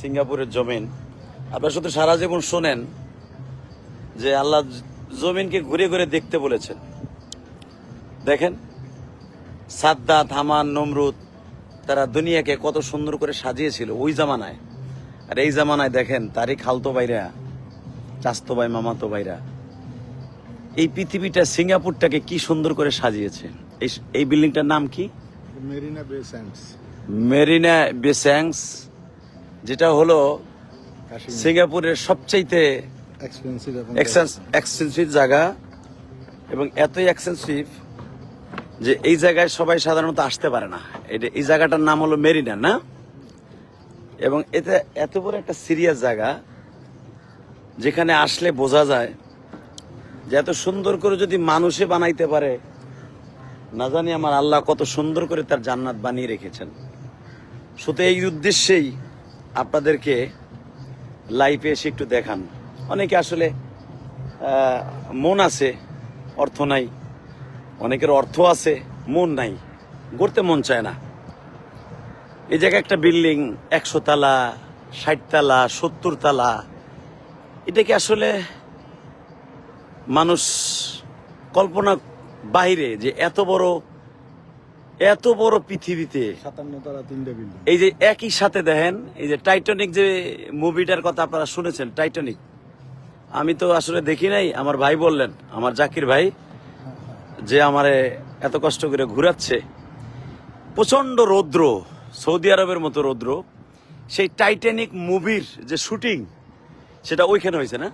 সিঙ্গাপুরের জমিন। আপনার শুধু সারা জীবন শোনেন যে আল্লাহ জমিনকে ঘুরে ঘুরে দেখতে বলেছেন। দেখেন সাদ্দাত হামান নমরুদ তারা দুনিয়াকে কত সুন্দর করে সাজিয়েছিল ওই জামানায়। আর এই জামানায় দেখেন তারই খালতো বাইরা চাস্তো ভাই মামাতো ভাইরা। এই পৃথিবীটা সিঙ্গাপুরটাকে কি সুন্দর করে সাজিয়েছে। এই এই বিল্ডিংটার নাম কি? মেরিনা বে স্যান্ডস মেরিনা বেস্যাংস যেটা হলো সিঙ্গাপুরের সবচাইতে এক্সপেন্সিভ জায়গা এবং এতই এক্সপেন্সিভ যে এই জায়গায় সবাই সাধারণত আসতে পারে না। এটা এই জায়গাটার নাম হলো মেরিনা না? এবং এটা এত বড় একটা সিরিয়াস জায়গা যেখানে আসলে বোঝা যায় যে এত সুন্দর করে যদি মানুষে বানাইতে পারে না জানি আমার আল্লাহ কত সুন্দর করে তার জান্নাত বানিয়ে রেখেছেন। শুধু এই উদ্দেশ্যেই আপনাদেরকে লাইফে এসে একটু দেখান। অনেকে আসলে মন আছে, অর্থ নাই। অনেকের অর্থ আছে, মন নাই। গড়তে মন চায় না। এই জায়গায় একটা বিল্ডিং একশো তালা, ষাট তালা, সত্তর তালা, এটা কি আসলে মানুষ কল্পনা বাইরে যে এত বড় এত বড় পৃথিবীতে। এই যে একই সাথে দেখেন এই যে টাইটানিক যে মুভিটার কথা আপনারা শুনেছেন টাইটানিক আমি তো আসলে দেখি নাই আমার ভাই বললেন আমার জাকির ভাই যে আমারে এত কষ্ট করে ঘুরাচ্ছে। প্রচণ্ড রৌদ্র সৌদি আরবের মতো রৌদ্র। সেই টাইটানিক মুভির যে শুটিং সেটা ওইখানে হয়েছে না?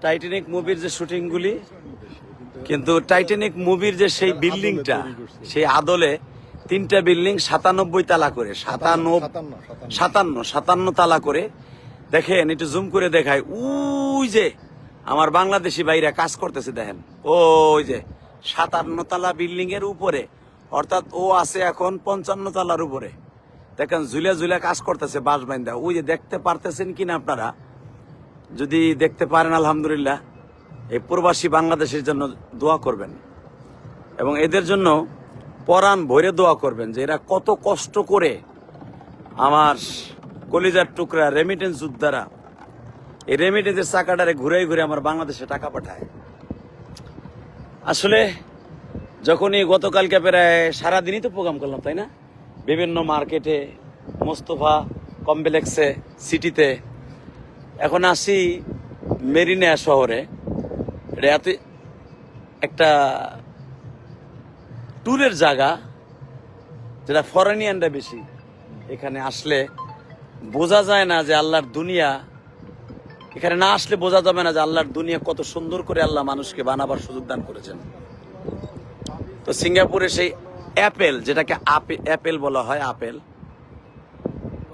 টাইটানিক মুভির যে শুটিংগুলি কিন্তু টাইটানিক মুভির যে সেই বিল্ডিংটা সেই আদলে তিনটা বিল্ডিং সাতানব্বই তালা করে সাতান্ন সাতান্ন সাতান্ন তালা করে। দেখেন, একটু জুম করে দেখায় উই যে আমার বাংলাদেশি ভাইরা কাজ করতেছে, দেখেন। ওই যে সাতান্ন তালা বিল্ডিং এর উপরে, অর্থাৎ ও আছে এখন পঞ্চান্ন তালার উপরে। দেখেন, ঝুলে ঝুলে কাজ করতেছে বাঁশ বাইন্দা। ওই যে দেখতে পারতেছেন কিনা আপনারা? যদি দেখতে পারেন, আলহামদুলিল্লাহ। এই প্রবাসী বাংলাদেশের জন্য দোয়া করবেন। এবং এদের জন্য পরাণ ভরে দোয়া করবেন যে এরা কত কষ্ট করে আমার কলিজার টুকরা রেমিটেন্স যোদ্ধারা, এই রেমিটেন্সের চাকাটারে ঘুরে ঘুরে আমার বাংলাদেশে টাকা পাঠায়। আসলে যখনই গতকালকে প্রায় সারাদিনই তো প্রোগ্রাম করলাম, তাই না? বিভিন্ন মার্কেটে, মোস্তফা কমপ্লেক্সে সিটিতে এখন আসি মেরিনা শহরে। এটা এত একটা ট্যুরের জায়গা যেটা ফরেনিয়ানরা বেশি এখানে আসলে বোঝা যায় না যে আল্লাহর দুনিয়া, এখানে না আসলে বোঝা যাবে না যে আল্লাহর দুনিয়া কত সুন্দর করে আল্লাহ মানুষকে বানাবার সুযোগ দান করেছেন। তো সিঙ্গাপুরে সেই অ্যাপেল, যেটাকে অ্যাপেল বলা হয়, আপেল।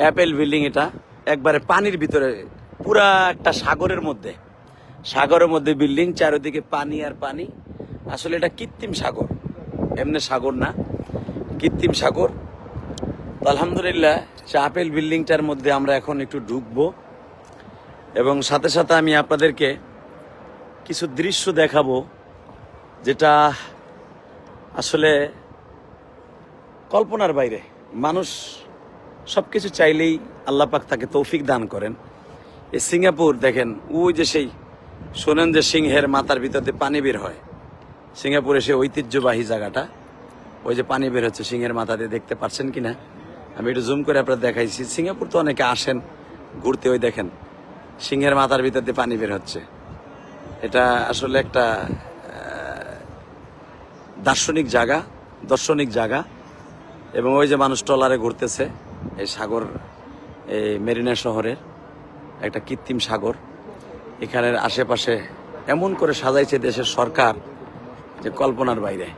অ্যাপেল বিল্ডিং এটা, একবারে পানির ভিতরে, পুরা একটা সাগরের মধ্যে। সাগরের মধ্যে বিল্ডিং চারিদিকে পানি আর পানি। আসলে এটা কৃত্রিম সাগর। এমনি সাগর না, কৃত্রিম সাগর। তো আলহামদুলিল্লাহ সে আপেল বিল্ডিংটার মধ্যে আমরা এখন একটু ঢুকবো। এবং সাথে সাথে আমি আপনাদেরকে কিছু দৃশ্য দেখাবো, যেটা আসলে কল্পনার বাইরে। মানুষ সব কিছু চাইলেই আল্লাপাক তাকে তৌফিক দান করেন। এই সিঙ্গাপুর, দেখেন, ওই যে সেই শোনেন যে সিংহের মাথার ভিতর দিয়ে পানি বের হয়। সিঙ্গাপুরে সে ঐতিহ্যবাহী জায়গাটা। ওই যে পানি বের হচ্ছে সিংহের মাথা দিয়ে দেখতে পাচ্ছেন কিনা? আমি একটু জুম করে আপনার দেখাইছি। সিঙ্গাপুর তো অনেকে আসেন, ঘুরতে ওই দেখেন। সিংহের মাথার ভিতর দিয়ে পানি বের হচ্ছে। এটা আসলে একটা দার্শনিক জায়গা, দর্শনিক জায়গা। এবং ওই যে মানুষ ট্রলারে ঘুরতেছে, এই সাগর, এই মেরিনা শহরের একটা কৃত্রিম সাগর। এখানের আশেপাশে এমন করে সাজাইছে দেশের সরকার যে কল্পনার বাইরে।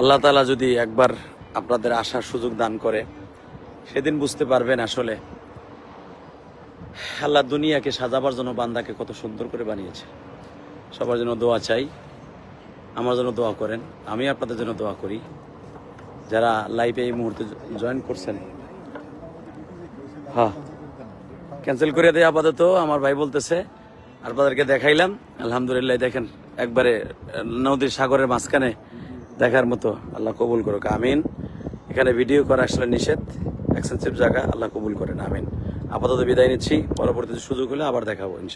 আল্লাহ তালা যদি একবার আপনাদের আসার সুযোগ দান করে, সেদিন বুঝতে পারবেন আসলে আল্লাহ দুনিয়াকে সাজাবার জন্য বান্দাকে কত সুন্দর করে বানিয়েছে। সবার জন্য দোয়া চাই, আমার জন্য দোয়া করেন, আমি আপনাদের জন্য দোয়া করি। যারা লাইভে এই মুহূর্তে জয়েন করছেন হ্যাঁ ক্যান্সেল করে দেয় আপাতত, আমার ভাই বলতেছে আপনাদেরকে দেখাইলাম। আলহামদুলিল্লাহ, দেখেন, একবারে নদীর সাগরের মাঝখানে দেখার মতো আল্লাহ কবুল করুক, আমিন। এখানে ভিডিও করা আসলে নিষেধ এক্সেন্সিভ জায়গা, আল্লাহ কবুল করেন, আমিন। আপাতত বিদায় নিচ্ছি, পরবর্তীতে সুযোগ হলে আবার দেখাবো ইনশাল্লাহ